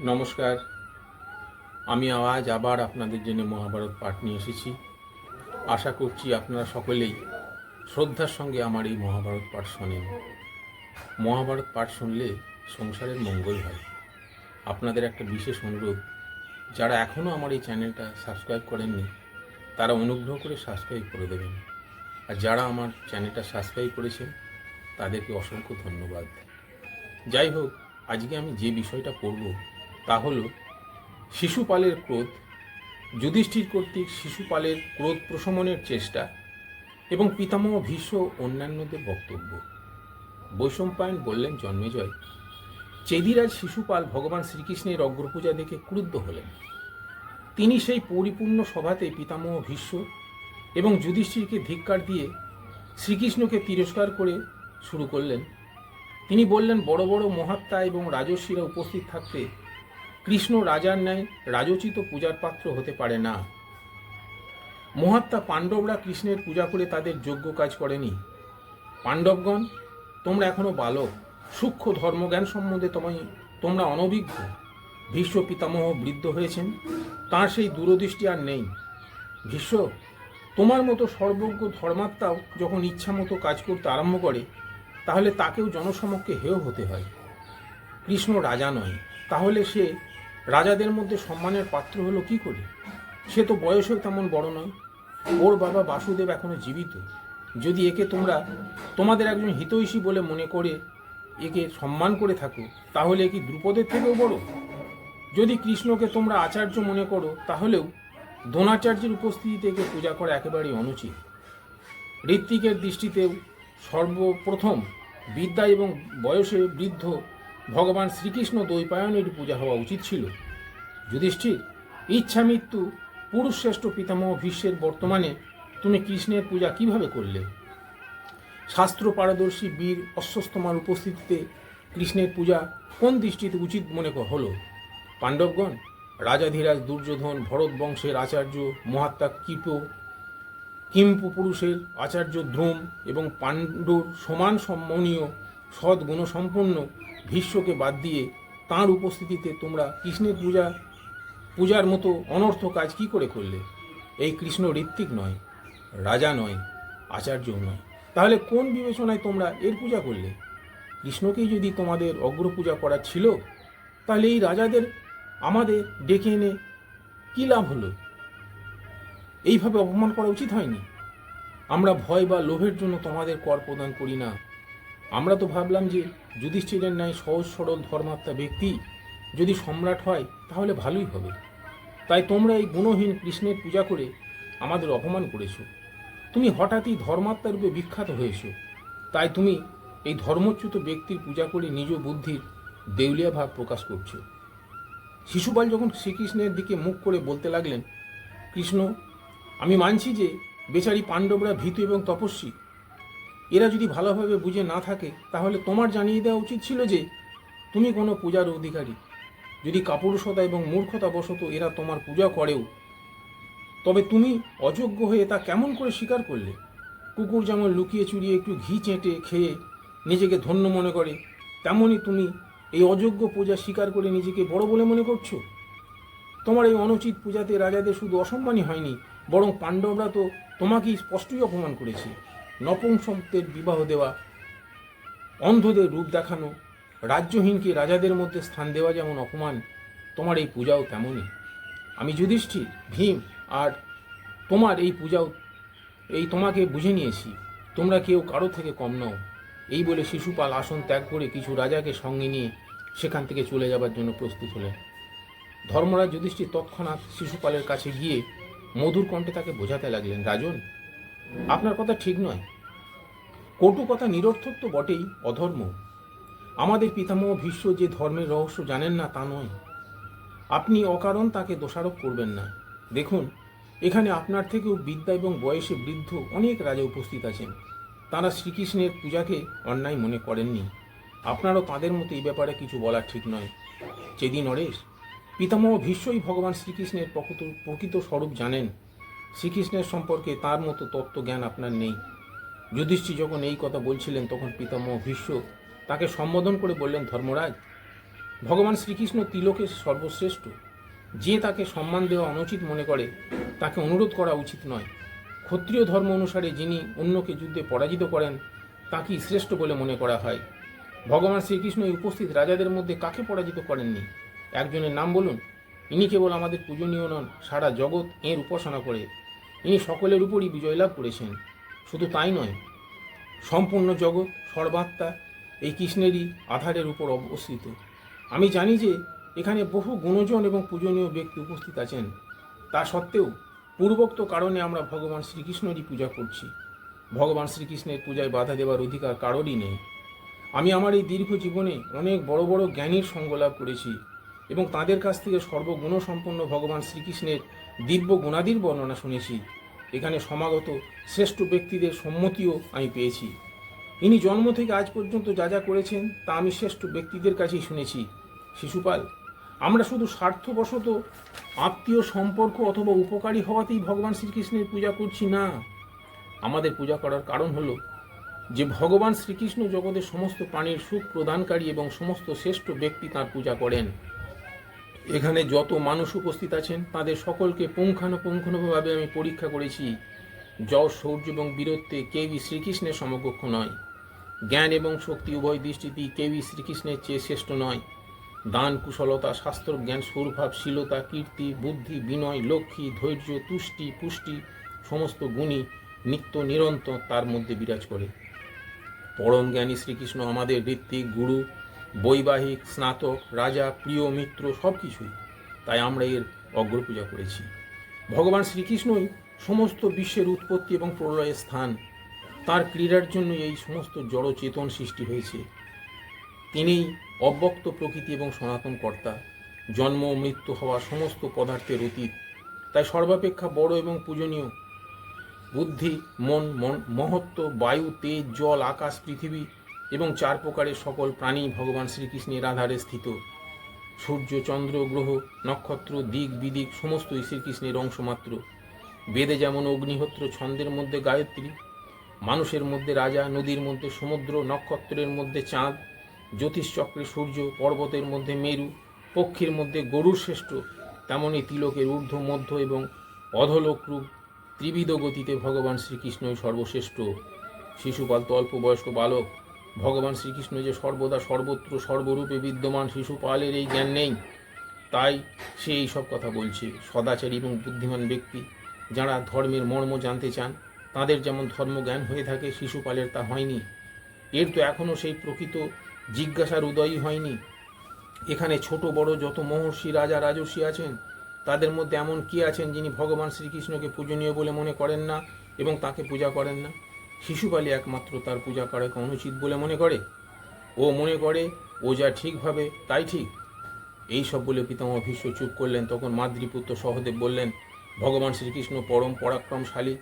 নমস্কার। আমি আজ আবার আপনাদের জন্য মহাভারত পাঠ নিয়ে এসেছি। আশা করছি আপনারা সকলেই শ্রদ্ধার সঙ্গে আমার এই মহাভারত পাঠ শোনেন। মহাভারত পাঠ শুনলে সংসারের মঙ্গল হয়। আপনাদের একটা বিশেষ অনুরোধ, যারা এখনও আমার এই চ্যানেলটা সাবস্ক্রাইব করেননি, তারা অনুগ্রহ করে সাবস্ক্রাইব করে দেবেন। আর যারা আমার চ্যানেলটা সাবস্ক্রাইব করেছেন, তাদেরকে অসংখ্য ধন্যবাদ। যাই হোক, আজকে আমি যে বিষয়টা পড়ব তা হল, শিশুপালের ক্রোধ, যুধিষ্ঠির কর্তৃক শিশুপালের ক্রোধ প্রশমনের চেষ্টা এবং পিতামহ ভীষ্ম অন্যান্যদের বক্তব্য। বৈষম্পায়ন বললেন জন্মেজয় চেদিরাজ শিশুপাল ভগবান শ্রীকৃষ্ণের অগ্রপূজা দেখে ক্রুদ্ধ হলেন। তিনি সেই পরিপূর্ণ সভাতে পিতামহ ভীষ্ম এবং যুধিষ্ঠিরকে ধিক্কার দিয়ে শ্রীকৃষ্ণকে তিরস্কার করে শুরু করলেন। তিনি বললেন, বড় বড় মহাত্মা এবং রাজস্বীরা উপস্থিত থাকতে কৃষ্ণ রাজার ন্যায় রাজোচিত পূজার পাত্র হতে পারে না। মহাত্মা পাণ্ডবরা কৃষ্ণের পূজা করে তাদের যোগ্য কাজ করেনি। পাণ্ডবগণ, তোমরা এখনও বালক, সূক্ষ্ম ধর্মজ্ঞান সম্বন্ধে তোমায় তোমরা অনভিজ্ঞ। ভীষ্ম পিতামহ বৃদ্ধ হয়েছেন, তার সেই দূরদৃষ্টি আর নেই। ভীষ্ম, তোমার মতো সর্বজ্ঞ ধর্মাত্মাও যখন ইচ্ছা মতো কাজ করতে আরম্ভ করে, তাহলে তাকেও জনসমক্ষে হেয় হতে হয়। কৃষ্ণ রাজা নয়, তাহলে সে রাজাদের মধ্যে সম্মানের পাত্র হলো কি করে? সে তো বয়সেও তেমন বড় নয়। ওর বাবা বাসুদেব এখনও জীবিত। যদি একে তোমরা তোমাদের একজন হিতৈষী বলে মনে করে একে সম্মান করে থাকো, তাহলে কি দ্রুপদের থেকেও বড়? যদি কৃষ্ণকে তোমরা আচার্য মনে করো, তাহলেও দ্রোণাচার্যের উপস্থিতিতে একে পূজা করা একেবারেই অনুচিত। ঋত্বিকের দৃষ্টিতেও সর্বপ্রথম বিদ্যা এবং বয়সে বৃদ্ধ ভগবান শ্রীকৃষ্ণ দ্বৈপায়নের পূজা হওয়া উচিত ছিল। যুধিষ্ঠির, ইচ্ছা মৃত্যু পুরুষ শ্রেষ্ঠ পিতামহ ভীষ্মের বর্তমানে তুমি কৃষ্ণের পূজা কীভাবে করলে? শাস্ত্র পারদর্শী বীর অশ্বস্তমার উপস্থিতিতে কৃষ্ণের পূজা কোন দৃষ্টিতে উচিত মনে হলো? পাণ্ডবগণ, রাজাধিরাজ দুর্যোধন ভরত বংশের আচার্য, মহাত্মা কৃপ, কিম্পু পুরুষের আচার্য ধ্রুম এবং পাণ্ডুর সমান সম্মানীয় সৎ গুণসম্পন্ন ভীষ্মকে বাদ দিয়ে তাঁর উপস্থিতিতে তোমরা কৃষ্ণের পূজা, পূজার মতো অনর্থ কাজ কি করে করলে? এই কৃষ্ণ ঋত্বিক নয়, রাজা নয় আচার্যও নয়। তাহলে কোন বিবেচনায় তোমরা এর পূজা করলে? কৃষ্ণকেই যদি তোমাদের অগ্র পূজা করার ছিল, তাহলে এই রাজাদের আমাদের ডেকে এনে কী লাভ হলো? এইভাবে অপমান করা উচিত হয়নি? আমরা ভয় বা লোভের জন্য তোমাদের কর প্রদান করি না। আমরা তো ভাবলাম যে যুধিষ্ঠিরের ন্যায় সহজ সরল ধর্মাত্মা ব্যক্তি যদি সম্রাট হয়, তাহলে ভালোই হবে। তাই তোমরা এই গুণহীন কৃষ্ণের পূজা করে আমাদের অপমান করেছ। তুমি হঠাৎই ধর্মাত্মা রূপে বিখ্যাত হয়েছো। তাই তুমি এই ধর্মচ্যুত ব্যক্তির পূজা করে নিজ বুদ্ধির দেউলিয়া ভাব প্রকাশ করছ। শিশুপাল যখন শ্রীকৃষ্ণের দিকে মুখ করে বলতে লাগলেন, কৃষ্ণ, আমি মানছি যে বেচারি পাণ্ডবরা ভীতু এবং তপস্বী এরা যদি ভালোভাবে বুঝে না থাকে, তাহলে তোমার জানিয়ে দেওয়া উচিত ছিল যে, তুমি কোনো পূজার অধিকারী। যদি কাপুরুষতা এবং মূর্খতা বশত এরা তোমার পূজা করেও, তবে তুমি অযোগ্য হয়ে তা কেমন করে স্বীকার করলে? কুকুর যেমন লুকিয়ে চুরিয়ে একটু ঘি চেঁটে খেয়ে নিজেকে ধন্য মনে করে তেমনই তুমি এই অযোগ্য পূজা স্বীকার করে নিজেকে বড় বলে মনে করছ? তোমার এই অনুচিত পূজাতে রাজাদের শুধু অসম্মানই হয়নি, বরং পাণ্ডবরা তো তোমাকেই স্পষ্টই অপমান করেছে। নপুংসকদের বিবাহ দেওয়া, অন্ধদের রূপ দেখানো রাজ্যহীনকে রাজাদের মধ্যে স্থান দেওয়া যেমন অপমান, তোমার এই পূজাও তেমনই। আমি যুধিষ্ঠির, ভীম, আর তোমার এই পূজাও, এই তোমাকে বুঝে নিয়েছি। তোমরা কেউ কারও থেকে কম নও। এই বলে শিশুপাল আসন ত্যাগ করে কিছু রাজাকে সঙ্গে নিয়ে সেখান থেকে চলে যাবার জন্য প্রস্তুত হলেন। ধর্মরাজ যুধিষ্ঠির তৎক্ষণাৎ শিশুপালের কাছে গিয়ে মধুর কণ্ঠে তাকে বোঝাতে লাগলেন, রাজন, আপনার কথা ঠিক নয়। কটু কথা নিরর্থক তো বটেই, অধর্ম। আমাদের পিতামহ ভীষ্ম যে ধর্মের রহস্য জানেন না তা নয়। আপনি অকারণ তাকে দোষারোপ করবেন না। দেখুন, এখানে আপনার থেকেও বিদ্যা এবং বয়সে বৃদ্ধ অনেক রাজা উপস্থিত আছেন। তারা শ্রীকৃষ্ণের পূজাকে অন্যায় মনে করেননি। আপনারও তাদের মতো এই ব্যাপারে কিছু বলা ঠিক নয়। চেদি নরেশ, পিতামহ ভীষ্মই ভগবান শ্রীকৃষ্ণের প্রকৃত প্রকৃত স্বরূপ জানেন। শ্রীকৃষ্ণের সম্পর্কে তার মতো তত্ত্বজ্ঞান আপনার নেই। যুধিষ্ঠির যখন এই কথা বলছিলেন, তখন পিতামহ ভীষ্ম তাকে সম্বোধন করে বললেন, ধর্মরাজ, ভগবান শ্রীকৃষ্ণ তিলকের সর্বশ্রেষ্ঠ। যে তাকে সম্মান দেওয়া অনুচিত মনে করে, তাকে অনুরোধ করা উচিত নয়। ক্ষত্রিয় ধর্ম অনুসারে যিনি অন্যকে যুদ্ধে পরাজিত করেন, তাকেই শ্রেষ্ঠ বলে মনে করা হয়। ভগবান শ্রীকৃষ্ণ উপস্থিত রাজাদের মধ্যে কাকে পরাজিত করেননি? একজনের নাম বলুন। ইনি কেবল আমাদের পূজনীয় নন, সারা জগৎ এর উপাসনা করে। ইনি সকলের উপরই বিজয় লাভ করেছেন। শুধু তাই নয়, সম্পূর্ণ জগৎ, সর্বাত্মা এই কৃষ্ণেরই আধারের উপর অবস্থিত। আমি জানি যে এখানে বহু গুণজন এবং পূজনীয় ব্যক্তি উপস্থিত আছেন। তা সত্ত্বেও পূর্বোক্ত কারণে আমরা ভগবান শ্রীকৃষ্ণেরই পূজা করছি। ভগবান শ্রীকৃষ্ণের পূজায় বাধা দেওয়ার অধিকার কারোরই নেই। আমি আমার এই দীর্ঘ জীবনে অনেক বড় বড় জ্ঞানীর সঙ্গ লাভ করেছি এবং তাদের কাছ থেকে সর্বগুণসম্পন্ন ভগবান শ্রীকৃষ্ণের দিব্য গুণাদির বর্ণনা শুনেছি। এখানে সমাগত শ্রেষ্ঠ ব্যক্তিদের সম্মতিও আমি পেয়েছি। ইনি জন্ম থেকে আজ পর্যন্ত যা যা করেছেন তা আমি শ্রেষ্ঠ ব্যক্তিদের কাছেই শুনেছি। শিশুপাল, আমরা শুধু স্বার্থবশত আত্মীয় সম্পর্ক অথবা উপকারী হওয়াতেই ভগবান শ্রীকৃষ্ণের পূজা করছি না। আমাদের পূজা করার কারণ হলো যে ভগবান শ্রীকৃষ্ণ জগতের সমস্ত প্রাণীর সুখ প্রদানকারী এবং সমস্ত শ্রেষ্ঠ ব্যক্তি তাঁর পূজা করেন। এখানে যত মানুষ উপস্থিত আছেন, তাদের সকলকে পুঙ্খানুপুঙ্খানুভাবে আমি পরীক্ষা করেছি। যশ শৌর্য এবং বীরত্বে কেউই শ্রীকৃষ্ণের সমকক্ষ নয়। জ্ঞান এবং শক্তি, উভয় দৃষ্টিতেই কেউই শ্রীকৃষ্ণের চেয়ে শ্রেষ্ঠ নয়। দান, কুশলতা, শাস্ত্র, জ্ঞান স্বরূভাব শীলতা, কীর্তি, বুদ্ধি, বিনয়, লক্ষ্মী, ধৈর্য, তুষ্টি, পুষ্টি, সমস্ত গুণই নিত্য নিরন্তর তার মধ্যে বিরাজ করে। পরম জ্ঞানী শ্রীকৃষ্ণ আমাদের ঋত্বিক, গুরু বৈবাহিক, স্নাতক, রাজা, প্রিয়, মিত্র সব কিছুই তাই আমরা এর অগ্রপূজা করেছি। ভগবান শ্রীকৃষ্ণই সমস্ত বিশ্বের উৎপত্তি এবং প্রলয়ের স্থান তার ক্রীড়ার জন্য এই সমস্ত জড় চেতন সৃষ্টি হয়েছে। তিনিই অব্যক্ত প্রকৃতি এবং সনাতন কর্তা। জন্ম মৃত্যু হওয়া সমস্ত পদার্থের অতীত। তাই সর্বাপেক্ষা বড় এবং পূজনীয় বুদ্ধি, মন মন, মহত্ব, বায়ু, তেজ, জল, আকাশ, পৃথিবী এবং চার প্রকারের সকল প্রাণী ভগবান শ্রীকৃষ্ণের আধারে স্থিত। সূর্য, চন্দ্র, গ্রহ, নক্ষত্র, দিক, বিদিক, সমস্তই শ্রীকৃষ্ণের অংশমাত্র। বেদে যেমন অগ্নিহোত্র ছন্দের মধ্যে গায়ত্রী, মানুষের মধ্যে রাজা, নদীর মধ্যে সমুদ্র, নক্ষত্রের মধ্যে চাঁদ জ্যোতিষচক্রে সূর্য, পর্বতের মধ্যে মেরু, পক্ষীর মধ্যে গরুর শ্রেষ্ঠ তেমনই তিলকের ঊর্ধ্ব, মধ্য এবং অধলোকরূপ ত্রিবিধ গতিতে ভগবান শ্রীকৃষ্ণই সর্বশ্রেষ্ঠ। শিশুপাল তো অল্প বয়স্ক বালক। ভগবান শ্রীকৃষ্ণ যে সর্বদা সর্বত্র সর্বরূপে বিদ্যমান শিশুপালের এই জ্ঞান নেই, তাই সে এই সব কথা বলছে। সদাচারী এবং বুদ্ধিমান ব্যক্তি যারা ধর্মের মর্ম জানতে চান, তাদের যেমন ধর্মজ্ঞান হয়ে থাকে, শিশুপালের তা হয়নি। এর তো এখনও সেই প্রকৃত জিজ্ঞাসার উদয়ই হয়নি। এখানে ছোট বড় যত মহর্ষি, রাজা, রাজস্বী আছেন, তাদের মধ্যে এমন কি আছেন যিনি ভগবান শ্রীকৃষ্ণকে পূজনীয় বলে মনে করেন না এবং তাকে পূজা করেন না? শিশুপালী একমাত্র তার পূজা করাকে অনুচিত বলে মনে করে। ও মনে করে, ও যা ঠিকভাবে তাই ঠিক। এই সব বলে পিতামহ ভীষ্ম চুপ করলেন। তখন মাতৃপুত্র সহদেব বললেন, ভগবান শ্রীকৃষ্ণ পরম পরাক্রমশালী,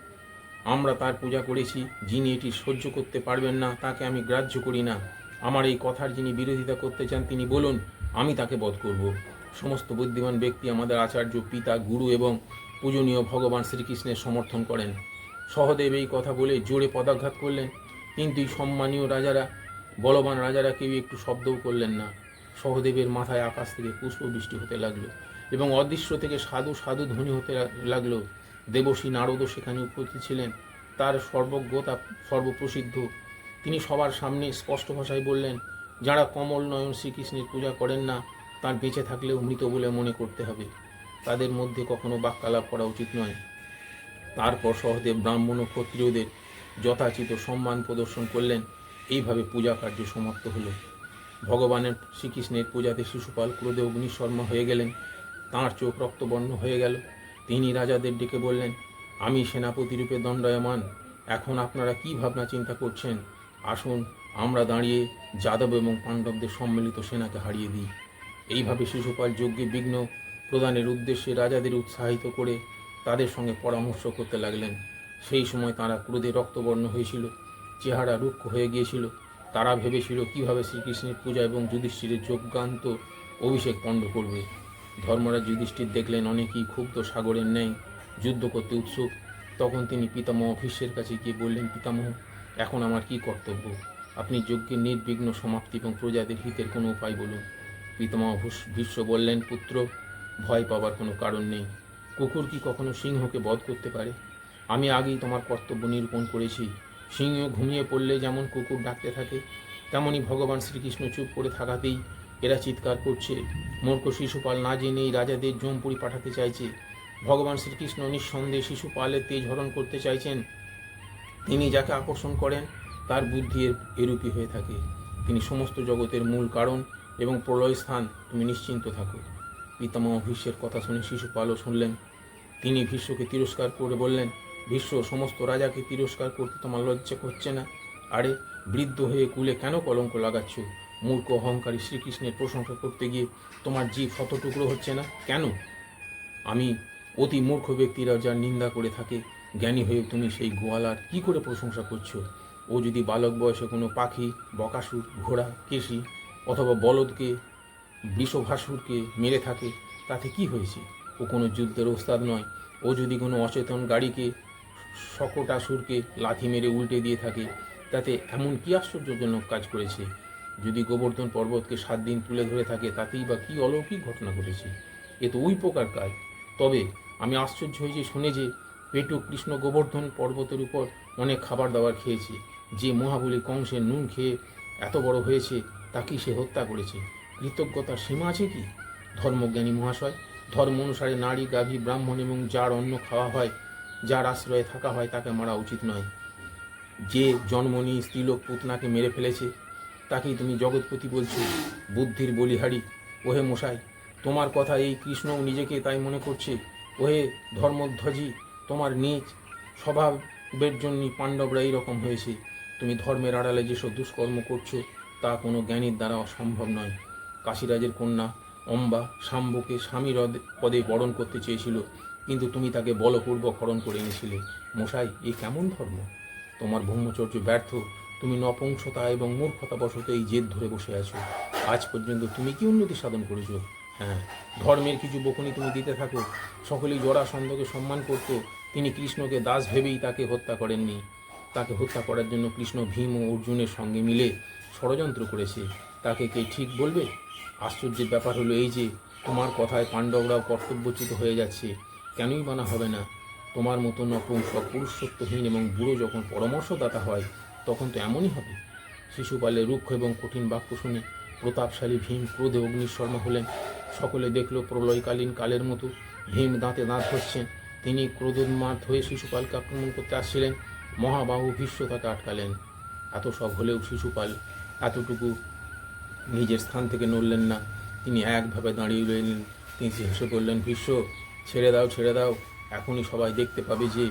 আমরা তার পূজা করেছি, যিনি এটি সহ্য করতে পারবেন না, তাকে আমি গ্রাহ্য করি না। আমার এই কথার যিনি বিরোধিতা করতে চান, তিনি বলুন, আমি তাকে বধ করব। সমস্ত বুদ্ধিমান ব্যক্তি আমাদের আচার্য, পিতা, গুরু এবং পূজনীয় ভগবান শ্রীকৃষ্ণের সমর্থন করেন। সহদেব এই কথা বলে জোরে পদাঘাত করলেন। কিন্তু সম্মানীয় রাজারা, বলবান রাজারা কেউ একটু শব্দও করলেন না। সহদেবের মাথায় আকাশ থেকে পুষ্পবৃষ্টি হতে লাগল এবং অদৃশ্য থেকে সাধু সাধু ধ্বনি হতে লাগল। দেবশ্রী নারদও সেখানে উপস্থিত ছিলেন। তার সর্বজ্ঞতা, সর্বপ্রসিদ্ধ। তিনি সবার সামনে স্পষ্ট ভাষায় বললেন, যারা কমল নয়ন শ্রীকৃষ্ণের পূজা করেন না, তার বেঁচে থাকলেও মৃত বলে মনে করতে হবে। তাদের মধ্যে কখনো বাক্যালাপ করা উচিত নয়। তারপর সহদেব ব্রাহ্মণ ও ক্ষত্রিয়দের যথাচিত সম্মান প্রদর্শন করলেন। এইভাবে পূজা কার্য সমাপ্ত হলো। ভগবানের শ্রীকৃষ্ণের পূজাতে শিশুপাল ক্রোধে অগ্নিশর্মা হয়ে গেলেন। তাঁর চোখ রক্তবর্ণ হয়ে গেল। তিনি রাজাদের ডেকে বললেন, আমি সেনাপতি রূপে দণ্ডায়মান। এখন আপনারা কি ভাবনা চিন্তা করছেন? আসুন, আমরা দাঁড়িয়ে যাদব এবং পাণ্ডবদের সম্মিলিত সেনাকে হারিয়ে দিই। এইভাবে শিশুপাল যজ্ঞে বিঘ্ন প্রদানের উদ্দেশ্যে রাজাদের উৎসাহিত করে তাদের সঙ্গে পরামর্শ করতে লাগলেন। সেই সময় তারা ক্রোধে রক্তবর্ণ হয়েছিল, চেহারা রুক্ষ হয়ে গিয়েছিল। তারা ভেবেছিল, কীভাবে শ্রীকৃষ্ণের পূজা এবং যুধিষ্ঠিরের যজ্ঞান্ত অভিষেক পণ্ড করবে। ধর্মরাজ যুধিষ্ঠির দেখলেন অনেকেই ক্ষুব্ধ সাগরের ন্যায় যুদ্ধ করতে উৎসুক। তখন তিনি পিতামহ ভীষ্মের কাছে গিয়ে বললেন, পিতামহ, এখন আমার কি কর্তব্য? আপনি যজ্ঞের নির্বিঘ্ন সমাপ্তি এবং প্রজাদের হিতের কোনো উপায় বলুন। পিতামহ ভূষ- ভীষ্ম বললেন, পুত্র, ভয় পাবার কোনো কারণ নেই। কুকুর কি কখনো সিংহকে বধ করতে পারে? আমি আগেই তোমার কর্তব্য নিরূপণ করেছি। সিংহ ঘুমিয়ে পড়লে যেমন কুকুর ডাকতে থাকে তেমনি ভগবান শ্রীকৃষ্ণ চুপ করে থাকাতেই এরা চিৎকার করছে। মূর্খ শিশুপাল না জেনেই রাজাদের জমপুরি পাঠাতে চাইছে। ভগবান শ্রীকৃষ্ণ নিঃসন্দেহে শিশুপালের তেজ হরণ করতে চাইছেন। তিনি যাকে আকর্ষণ করেন, তার বুদ্ধি এর- এরূপই হয়ে থাকে। তিনি সমস্ত জগতের মূল কারণ এবং প্রলয় স্থান তুমি নিশ্চিন্ত থাকো। পিতামহ ভীষ্মের কথা শুনে শিশুপালও শুনলেন। তিনি ভীষ্মকে তিরস্কার করে বললেন, ভীষ্ম, সমস্ত রাজাকে তিরস্কার করতে তোমার লজ্জা করছে না? আরে, বৃদ্ধ হয়ে কুলে কেন কলঙ্ক লাগাচ্ছ? মূর্খ, অহংকারী শ্রীকৃষ্ণের প্রশংসা করতে গিয়ে তোমার জীব টুকরো হচ্ছে না? কেন? আমি অতি মূর্খ ব্যক্তিরা যার নিন্দা করে থাকে, জ্ঞানী হয়ে তুমি সেই গোয়ালার কি করে প্রশংসা করছ? ও যদি বালক বয়সে কোনো পাখি, বকাসুর, ঘোড়া, কেশি অথবা বলদকে, বৃষভাসুরকে মেরে থাকে, তাতে কি হয়েছে? ও কোনো যুদ্ধের ওস্তাদ নয়। ও যদি কোনো অচেতন গাড়িকে সকটাসুরকে লাথি মেরে উল্টে দিয়ে থাকে, তাতে এমন কি আশ্চর্যজনক কাজ করেছে? যদি গোবর্ধন পর্বতকে সাত দিন তুলে ধরে থাকে, তাতেই বা কী অলৌকিক ঘটনা ঘটেছে? এ তো ওই প্রকার কাজ। তবে আমি আশ্চর্য হয়েছি শুনে যে, পেটু কৃষ্ণ গোবর্ধন পর্বতের উপর অনেক খাবার দাবার খেয়েছে। যে মহাবলী কংসের নুন খেয়ে এত বড় হয়েছে তাকেই সে হত্যা করেছে? কৃতজ্ঞতার সীমা আছে কি? ধর্মজ্ঞানী মহাশয় ধর্ম অনুসারে নারী, গাভী, ব্রাহ্মণ এবং যার অন্ন খাওয়া হয়, যার আশ্রয়ে থাকা হয়, তাকে মারা উচিত নয়। যে জন্ম নিয়ে স্ত্রীলোক পুতনাকে মেরে ফেলেছে, তাকেই তুমি জগৎপতি বলছো, বুদ্ধির বলিহারি। ওহে মশাই, তোমার কথা এই কৃষ্ণও নিজেকে তাই মনে করছে। ওহে ধর্মধ্বজি, তোমার নিজ স্বভাবের জন্যই পাণ্ডবরা এইরকম হয়েছে। তুমি ধর্মের আড়ালে যেসব দুষ্কর্ম করছ, তা কোনো জ্ঞানীর দ্বারা অসম্ভব নয়। কাশীরাজের কন্যা অম্বা শাম্বকে স্বামীর পদে বরণ করতে চেয়েছিল, কিন্তু তুমি তাকে বলপূর্বক হরণ করে এনেছিলে। মশাই, এ কেমন ধর্ম? তোমার ব্রহ্মচর্য ব্যর্থ, তুমি নপুংসতা এবং মূর্খতা বশত এই জেদ ধরে বসে আছো। আজ পর্যন্ত তুমি কি উন্নতি সাধন করেছ? হ্যাঁ ধর্মের কিছু বকুনি তুমি দিতে থাকো। সকলেই জরাসন্ধকে সম্মান করত। তিনি কৃষ্ণকে দাস ভেবেই তাকে হত্যা করেননি। তাকে হত্যা করার জন্য কৃষ্ণ ভীম ও অর্জুনের সঙ্গে মিলে ষড়যন্ত্র করেছে। তাকে কে ঠিক বলবে? আশ্চর্যের ব্যাপার হলো এই যে, তোমার কথায় পাণ্ডবরাও কর্তব্যচ্যুত হয়ে যাচ্ছে। কেনই বানা হবে না? তোমার মতো নপুংসক পুরুষত্বহীন এবং বুড়ো যখন পরামর্শদাতা হয়, তখন তো এমনই হবে। শিশুপালের রুক্ষ এবং কঠিন বাক্য শুনে প্রতাপশালী ভীম ক্রোধে অগ্নিশর্মা হলেন। সকলে দেখল প্রলয়কালীন কালের মতো ভীম দাঁতে দাঁত ধরছেন তিনি ক্রোধোন্মাদ হয়ে শিশুপালকে আক্রমণ করতে আসছিলেন। মহাবাহু ভীষ্ম তাকে আটকালেন। এত সব হলেও শিশুপাল এতটুকু নিজের স্থান থেকে নড়লেন না। তিনি একভাবে দাঁড়িয়ে রইলেন। তিনি হেসে বললেন ভীষ্ম ছেড়ে দাও ছেড়ে দাও। এখনই সবাই দেখতে পাবে যে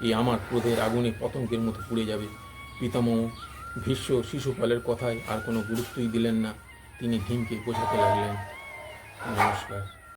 এই আমার ক্রোধের আগুনে পতঙ্কের মতো পুড়ে যাবে। পিতামহ, ভীষ্ম, শিশুপালের কথায় আর কোনো গুরুত্বই দিলেন না। তিনি ভীমকে বোঝাতে লাগলেন। নমস্কার।